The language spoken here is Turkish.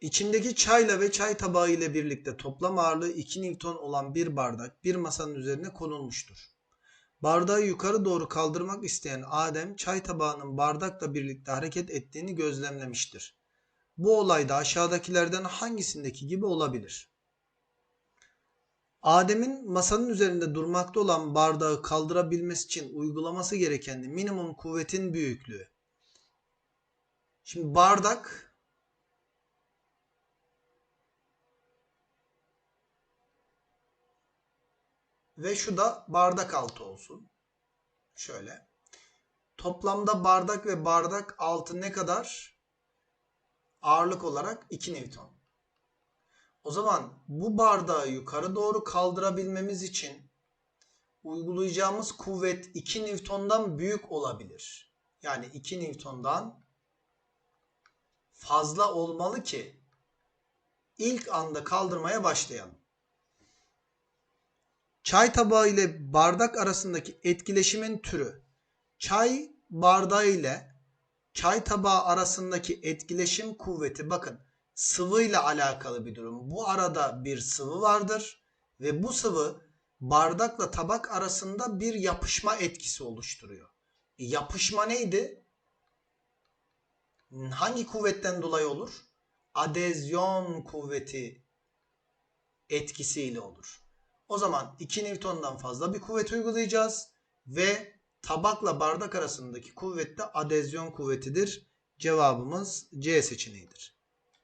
İçindeki çayla ve çay tabağı ile birlikte toplam ağırlığı 2 Newton olan bir bardak bir masanın üzerine konulmuştur. Bardağı yukarı doğru kaldırmak isteyen Adem çay tabağının bardakla birlikte hareket ettiğini gözlemlemiştir. Bu olay da aşağıdakilerden hangisindeki gibi olabilir? Adem'in masanın üzerinde durmakta olan bardağı kaldırabilmesi için uygulaması gereken minimum kuvvetin büyüklüğü. Şimdi bardak ve şu da bardak altı olsun. Şöyle. Toplamda bardak ve bardak altı ne kadar? Ağırlık olarak 2 Newton. O zaman bu bardağı yukarı doğru kaldırabilmemiz için uygulayacağımız kuvvet 2 Newton'dan büyük olabilir. Yani 2 Newton'dan fazla olmalı ki ilk anda kaldırmaya başlayalım. Çay tabağı ile bardak arasındaki etkileşimin türü. Çay bardağı ile çay tabağı arasındaki etkileşim kuvveti bakın sıvı ile alakalı bir durum. Bu arada bir sıvı vardır ve bu sıvı bardakla tabak arasında bir yapışma etkisi oluşturuyor. E, yapışma neydi? Hangi kuvvetten dolayı olur? Adezyon kuvveti etkisiyle olur. O zaman 2 Newton'dan fazla bir kuvvet uygulayacağız ve tabakla bardak arasındaki kuvvet de adezyon kuvvetidir. Cevabımız C seçeneğidir.